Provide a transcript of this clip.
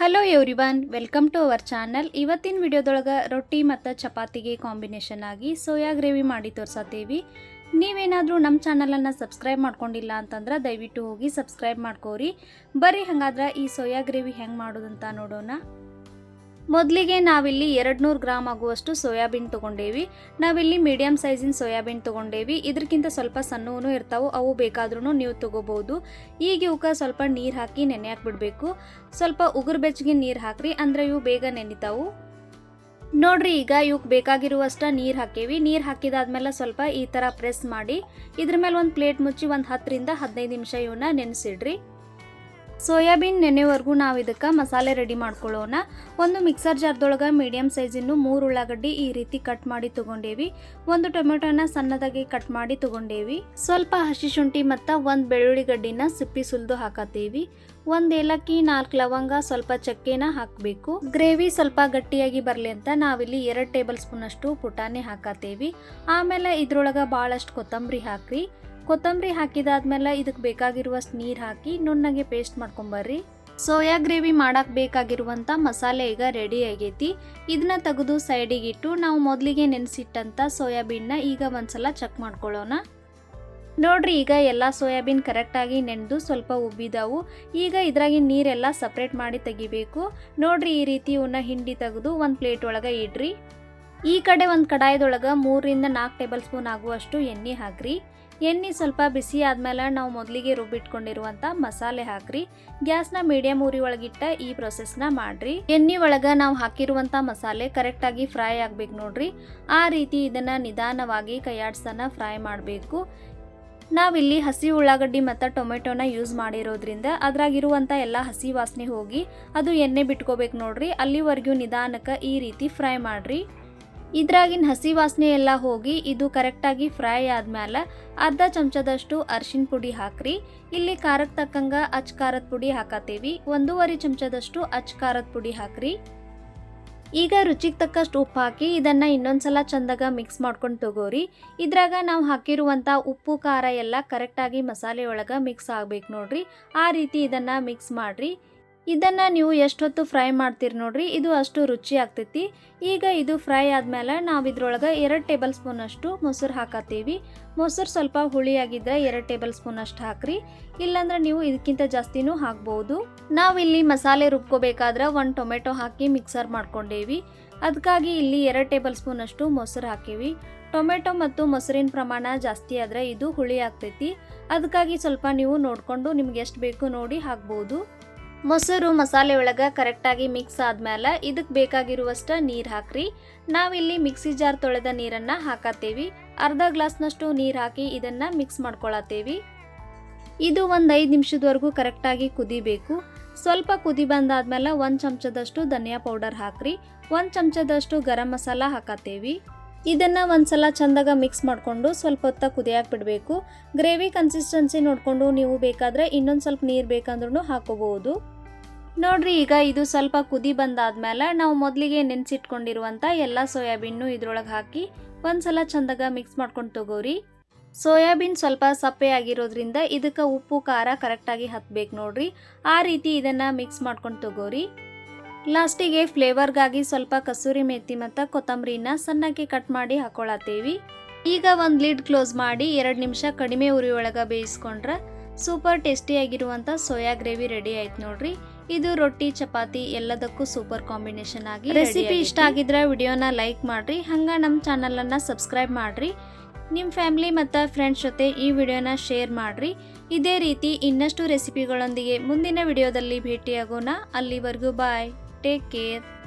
Hello everyone welcome to our channel ಇವತ್ತಿನ ವಿಡಿಯೋದೊಳಗೆ ರೊಟ್ಟಿ ಮತ್ತು ಚಪಾತಿಗೆ ಕಾಂಬಿನೇಷನ್ ಆಗಿ ಸೋಯಾ ಗ್ರೇವಿ ಮಾಡಿ ತೋರ್ಸತ್ತೀವಿ. ನೀವೇನಾದರೂ ನಮ್ಮ ಚಾನಲನ್ನು ಸಬ್ಸ್ಕ್ರೈಬ್ ಮಾಡ್ಕೊಂಡಿಲ್ಲ ಅಂತಂದ್ರೆ ದಯವಿಟ್ಟು ಹೋಗಿ ಸಬ್ಸ್ಕ್ರೈಬ್ ಮಾಡ್ಕೋರಿ. ಬರ್ರಿ ಹಂಗಾದ್ರೆ ಈ ಸೋಯಾ ಗ್ರೇವಿ ಹೆಂಗೆ ಮಾಡೋದಂತ ನೋಡೋಣ. ಮೊದಲಿಗೆ ನಾವಿಲ್ಲಿ ಎರಡು ನೂರು ಗ್ರಾಮ್ ಆಗುವಷ್ಟು ಸೋಯಾಬೀನ್ ತೊಗೊಂಡೇವಿ. ನಾವಿಲ್ಲಿ ಮೀಡಿಯಮ್ ಸೈಜಿನ ಸೋಯಾಬೀನ್ ತೊಗೊಂಡೇವಿ. ಇದಕ್ಕಿಂತ ಸ್ವಲ್ಪ ಸಣ್ಣವೂ ಇರ್ತಾವೆ, ಅವು ಬೇಕಾದ್ರೂ ನೀವು ತೊಗೋಬೋದು. ಈಗ ಇವಕ್ಕೆ ಸ್ವಲ್ಪ ನೀರು ಹಾಕಿ ನೆನೆ ಬಿಡಬೇಕು ಸ್ವಲ್ಪ ಉಗುರು ಬೆಚ್ಚಗೆ ನೀರು ಹಾಕ್ರಿ, ಅಂದ್ರೆ ಇವು ಬೇಗ ನೆನಿತಾವು. ನೋಡ್ರಿ, ಈಗ ಇವಕ್ಕೆ ಬೇಕಾಗಿರುವಷ್ಟ ನೀರು ಹಾಕೇವಿ. ನೀರು ಹಾಕಿದಾದ್ಮೇಲೆ ಸ್ವಲ್ಪ ಈ ಥರ ಪ್ರೆಸ್ ಮಾಡಿ, ಇದ್ರ ಮೇಲೆ ಒಂದು ಪ್ಲೇಟ್ ಮುಚ್ಚಿ ಒಂದು ಹತ್ತರಿಂದ ಹದಿನೈದು ನಿಮಿಷ ಇವನ್ನ ನೆನೆಸಿಡ್ರಿ. ಸೋಯಾಬೀನ್ ನೆನೆವರೆಗೂ ನಾವು ಇದಕ್ಕೆ ಮಸಾಲೆ ರೆಡಿ ಮಾಡ್ಕೊಳ್ಳೋಣ. ಒಂದು ಮಿಕ್ಸರ್ ಜಾರ್ದೊಳಗೆ ಮೀಡಿಯಮ್ ಸೈಜಿನ ಮೂರು ಉಳ್ಳಾಗಡ್ಡಿ ಈ ರೀತಿ ಕಟ್ ಮಾಡಿ ತೊಗೊಂಡೇವಿ. ಒಂದು ಟೊಮೆಟೊನ ಸಣ್ಣದಾಗಿ ಕಟ್ ಮಾಡಿ ತೊಗೊಂಡೇವಿ. ಸ್ವಲ್ಪ ಹಸಿ ಶುಂಠಿ ಮತ್ತು ಒಂದು ಬೆಳ್ಳುಳ್ಳಿ ಗಡ್ಡಿನ ಸಿಪ್ಪಿ ಸುಲಿದು ಹಾಕತ್ತೀವಿ. ಒಂದು ಏಲಕ್ಕಿ, ನಾಲ್ಕು ಲವಂಗ, ಸ್ವಲ್ಪ ಚಕ್ಕೆನ ಹಾಕಬೇಕು. ಗ್ರೇವಿ ಸ್ವಲ್ಪ ಗಟ್ಟಿಯಾಗಿ ಬರಲಿ ಅಂತ ನಾವಿಲ್ಲಿ ಎರಡು ಟೇಬಲ್ ಸ್ಪೂನಷ್ಟು ಪುಟಾಣಿ ಹಾಕತ್ತೇವಿ. ಆಮೇಲೆ ಇದ್ರೊಳಗೆ ಭಾಳಷ್ಟು ಕೊತ್ತಂಬರಿ ಹಾಕ್ರಿ. ಕೊತ್ತಂಬರಿ ಹಾಕಿದಾದ್ಮೇಲೆ ಇದಕ್ಕೆ ಬೇಕಾಗಿರುವಷ್ಟು ನೀರು ಹಾಕಿ ನುಣ್ಣಗೆ ಪೇಸ್ಟ್ ಮಾಡ್ಕೊಂಬರ್ರಿ. ಸೋಯಾ ಗ್ರೇವಿ ಮಾಡೋಕ್ಕೆ ಬೇಕಾಗಿರುವಂಥ ಮಸಾಲೆ ಈಗ ರೆಡಿ ಆಗೈತಿ. ಇದನ್ನ ತೆಗೆದು ಸೈಡಿಗಿಟ್ಟು ನಾವು ಮೊದಲಿಗೆ ನೆನೆಸಿಟ್ಟಂಥ ಸೋಯಾಬೀನ್ನ ಈಗ ಒಂದ್ಸಲ ಚೆಕ್ ಮಾಡ್ಕೊಳ್ಳೋಣ. ನೋಡ್ರಿ ಈಗ ಎಲ್ಲ ಸೋಯಾಬೀನ್ ಕರೆಕ್ಟಾಗಿ ನೆನೆದು ಸ್ವಲ್ಪ ಉಬ್ಬಿದಾವು. ಈಗ ಇದ್ರಾಗಿನ ನೀರೆಲ್ಲ ಸಪ್ರೇಟ್ ಮಾಡಿ ತೆಗಿಬೇಕು. ನೋಡ್ರಿ ಈ ರೀತಿ ಇವನ್ನ ಹಿಂಡಿ ತೆಗೆದು ಒಂದು ಪ್ಲೇಟ್ ಒಳಗೆ ಇಡ್ರಿ. ಈ ಕಡೆ ಒಂದು ಕಡಾಯದೊಳಗೆ ಮೂರರಿಂದ ನಾಲ್ಕು ಟೇಬಲ್ ಸ್ಪೂನ್ ಆಗುವಷ್ಟು ಎಣ್ಣೆ ಹಾಕ್ರಿ. ಎಣ್ಣೆ ಸ್ವಲ್ಪ ಬಿಸಿ ಆದಮೇಲೆ ನಾವು ಮೊದಲಿಗೆ ರುಬ್ಬಿಟ್ಕೊಂಡಿರುವಂಥ ಮಸಾಲೆ ಹಾಕ್ರಿ. ಗ್ಯಾಸ್ನ ಮೀಡಿಯಮ್ ಉರಿ ಒಳಗಿಟ್ಟ ಈ ಪ್ರೊಸೆಸ್ನ ಮಾಡ್ರಿ. ಎಣ್ಣೆ ಒಳಗೆ ನಾವು ಹಾಕಿರುವಂಥ ಮಸಾಲೆ ಕರೆಕ್ಟಾಗಿ ಫ್ರೈ ಆಗಬೇಕು ನೋಡ್ರಿ. ಆ ರೀತಿ ಇದನ್ನು ನಿಧಾನವಾಗಿ ಕೈಯಾಡ್ಸನ ಫ್ರೈ ಮಾಡಬೇಕು. ನಾವಿಲ್ಲಿ ಹಸಿ ಉಳ್ಳಾಗಡ್ಡಿ ಮತ್ತು ಟೊಮೆಟೊನ ಯೂಸ್ ಮಾಡಿರೋದ್ರಿಂದ ಅದ್ರಾಗಿರುವಂಥ ಎಲ್ಲ ಹಸಿ ವಾಸನೆ ಹೋಗಿ ಅದು ಎಣ್ಣೆ ಬಿಟ್ಕೋಬೇಕು ನೋಡ್ರಿ. ಅಲ್ಲಿವರೆಗೂ ನಿಧಾನಕ್ಕೆ ಈ ರೀತಿ ಫ್ರೈ ಮಾಡ್ರಿ. ಇದ್ರಾಗಿನ ಹಸಿ ವಾಸನೆ ಎಲ್ಲ ಹೋಗಿ ಇದು ಕರೆಕ್ಟಾಗಿ ಫ್ರೈ ಆದ್ಮೇಲೆ ಅರ್ಧ ಚಮಚದಷ್ಟು ಅರ್ಶಿನ ಪುಡಿ ಹಾಕ್ರಿ. ಇಲ್ಲಿ ಖಾರಕ್ಕೆ ತಕ್ಕಂಗೆ ಅಚ್ ಖಾರದ ಪುಡಿ ಹಾಕತ್ತೀವಿ ಒಂದೂವರೆ ಚಮಚದಷ್ಟು ಅಚ್ ಖಾರದ ಪುಡಿ ಹಾಕ್ರಿ. ಈಗ ರುಚಿಗೆ ತಕ್ಕಷ್ಟು ಉಪ್ಪು ಹಾಕಿ ಇದನ್ನು ಇನ್ನೊಂದ್ಸಲ ಚಂದಾಗ ಮಿಕ್ಸ್ ಮಾಡ್ಕೊಂಡು ತಗೋರಿ. ಇದ್ರಾಗ ನಾವು ಹಾಕಿರುವಂಥ ಉಪ್ಪು, ಖಾರ ಎಲ್ಲ ಕರೆಕ್ಟಾಗಿ ಮಸಾಲೆ ಒಳಗೆ ಮಿಕ್ಸ್ ಆಗ್ಬೇಕು ನೋಡ್ರಿ. ಆ ರೀತಿ ಇದನ್ನು ಮಿಕ್ಸ್ ಮಾಡಿರಿ. ಇದನ್ನು ನೀವು ಎಷ್ಟೊತ್ತು ಫ್ರೈ ಮಾಡ್ತೀರಿ ನೋಡ್ರಿ, ಇದು ಅಷ್ಟು ರುಚಿ ಆಗ್ತೈತಿ. ಈಗ ಇದು ಫ್ರೈ ಆದಮೇಲೆ ನಾವು ಇದ್ರೊಳಗೆ ಎರಡು ಟೇಬಲ್ ಸ್ಪೂನ್ ಅಷ್ಟು ಮೊಸರು ಹಾಕತ್ತೀವಿ. ಮೊಸರು ಸ್ವಲ್ಪ ಹುಳಿಯಾಗಿದ್ದರೆ ಎರಡು ಟೇಬಲ್ ಸ್ಪೂನ್ ಅಷ್ಟು ಹಾಕ್ರಿ. ಇಲ್ಲಾಂದ್ರೆ ನೀವು ಇದಕ್ಕಿಂತ ಜಾಸ್ತಿನೂ ಹಾಕ್ಬೋದು. ನಾವಿಲ್ಲಿ ಮಸಾಲೆ ರುಬ್ಕೋಬೇಕಾದ್ರೆ ಒಂದು ಟೊಮೆಟೊ ಹಾಕಿ ಮಿಕ್ಸರ್ ಮಾಡ್ಕೊಂಡೇವಿ. ಅದಕ್ಕಾಗಿ ಇಲ್ಲಿ ಎರಡು ಟೇಬಲ್ ಸ್ಪೂನ್ ಅಷ್ಟು ಮೊಸರು ಹಾಕೀವಿ. ಟೊಮೆಟೊ ಮತ್ತು ಮೊಸರಿನ ಪ್ರಮಾಣ ಜಾಸ್ತಿ ಆದರೆ ಇದು ಹುಳಿ ಆಗ್ತೈತಿ. ಅದಕ್ಕಾಗಿ ಸ್ವಲ್ಪ ನೀವು ನೋಡಿಕೊಂಡು ನಿಮ್ಗೆ ಎಷ್ಟು ಬೇಕು ನೋಡಿ ಹಾಕ್ಬೋದು. ಮೊಸರು ಮಸಾಲೆ ಒಳಗೆ ಕರೆಕ್ಟಾಗಿ ಮಿಕ್ಸ್ ಆದಮೇಲೆ ಇದಕ್ಕೆ ಬೇಕಾಗಿರುವಷ್ಟು ನೀರು ಹಾಕ್ರಿ. ನಾವಿಲ್ಲಿ ಮಿಕ್ಸಿ ಜಾರ್ ತೊಳೆದ ನೀರನ್ನು ಹಾಕತ್ತೇವಿ. ಅರ್ಧ ಗ್ಲಾಸ್ನಷ್ಟು ನೀರು ಹಾಕಿ ಇದನ್ನು ಮಿಕ್ಸ್ ಮಾಡ್ಕೊಳತ್ತೇವಿ. ಇದು ಒಂದು ಐದು ನಿಮಿಷದವರೆಗೂ ಕರೆಕ್ಟಾಗಿ ಕುದಿಬೇಕು. ಸ್ವಲ್ಪ ಕುದಿ ಬಂದಾದ್ಮೇಲೆ ಒಂದು ಚಮಚದಷ್ಟು ಧನಿಯಾ ಪೌಡರ್ ಹಾಕ್ರಿ. ಒಂದು ಚಮಚದಷ್ಟು ಗರಂ ಮಸಾಲ ಹಾಕತ್ತೇವಿ. ಇದನ್ನು ಒಂದ್ಸಲ ಚಂದಾಗ ಮಿಕ್ಸ್ ಮಾಡಿಕೊಂಡು ಸ್ವಲ್ಪ ಹೊತ್ತ ಕುದಿಯಾಕೆ ಬಿಡಬೇಕು ಗ್ರೇವಿ ಕನ್ಸಿಸ್ಟೆನ್ಸಿ ನೋಡಿಕೊಂಡು ನೀವು ಬೇಕಾದರೆ ಇನ್ನೊಂದು ಸ್ವಲ್ಪ ನೀರು ಬೇಕಂದ್ರೂ ಹಾಕೋಬಹುದು. ನೋಡ್ರಿ, ಈಗ ಇದು ಸ್ವಲ್ಪ ಕುದಿ ಬಂದಾದ್ಮೇಲೆ ನಾವು ಮೊದಲಿಗೆ ನೆನೆಸಿಟ್ಕೊಂಡಿರುವಂಥ ಎಲ್ಲ ಸೋಯಾಬೀನು ಇದ್ರೊಳಗೆ ಹಾಕಿ ಒಂದ್ಸಲ ಚಂದಾಗ ಮಿಕ್ಸ್ ಮಾಡ್ಕೊಂಡು ತಗೋರಿ. ಸೋಯಾಬೀನ್ ಸ್ವಲ್ಪ ಸಪ್ಪೆ ಆಗಿರೋದ್ರಿಂದ ಇದಕ್ಕೆ ಉಪ್ಪು, ಖಾರ ಕರೆಕ್ಟಾಗಿ ಹತ್ಬೇಕು ನೋಡ್ರಿ. ಆ ರೀತಿ ಇದನ್ನು ಮಿಕ್ಸ್ ಮಾಡ್ಕೊಂಡು ತಗೋರಿ. ಲಾಸ್ಟಿಗೆ ಫ್ಲೇವರ್ಗಾಗಿ ಸ್ವಲ್ಪ ಕಸೂರಿ ಮೆತ್ತಿ ಮತ್ತು ಕೊತ್ತಂಬರಿನ ಸಣ್ಣಕ್ಕೆ ಕಟ್ ಮಾಡಿ ಹಾಕೊಳತ್ತೇವಿ. ಈಗ ಒಂದು ಲಿಡ್ ಕ್ಲೋಸ್ ಮಾಡಿ ಎರಡು ನಿಮಿಷ ಕಡಿಮೆ ಉರಿ ಒಳಗೆ ಬೇಯಿಸ್ಕೊಂಡ್ರೆ ಸೂಪರ್ ಟೇಸ್ಟಿಯಾಗಿರುವಂಥ ಸೋಯಾ ಗ್ರೇವಿ ರೆಡಿ ಆಯ್ತು ನೋಡ್ರಿ. ಇದು ರೊಟ್ಟಿ ಚಪಾತಿ ಎಲ್ಲದಕ್ಕೂ ಸೂಪರ್ ಕಾಂಬಿನೇಷನ್ ಆಗಿ ರೆಸಿಪಿ ಇಷ್ಟ ಆಗಿದ್ರೆ ವಿಡಿಯೋನ ಲೈಕ್ ಮಾಡ್ರಿ ಹಂಗೆ ನಮ್ಮ ಚಾನಲನ್ನು ಸಬ್ಸ್ಕ್ರೈಬ್ ಮಾಡ್ರಿ. ನಿಮ್ಮ ಫ್ಯಾಮಿಲಿ ಮತ್ತು ಫ್ರೆಂಡ್ಸ್ ಜೊತೆ ಈ ವಿಡಿಯೋನ ಶೇರ್ ಮಾಡಿರಿ. ಇದೇ ರೀತಿ ಇನ್ನಷ್ಟು ರೆಸಿಪಿಗಳೊಂದಿಗೆ ಮುಂದಿನ ವಿಡಿಯೋದಲ್ಲಿ ಭೇಟಿಯಾಗೋಣ. ಅಲ್ಲಿವರೆಗೂ ಬಾಯ್. Take care.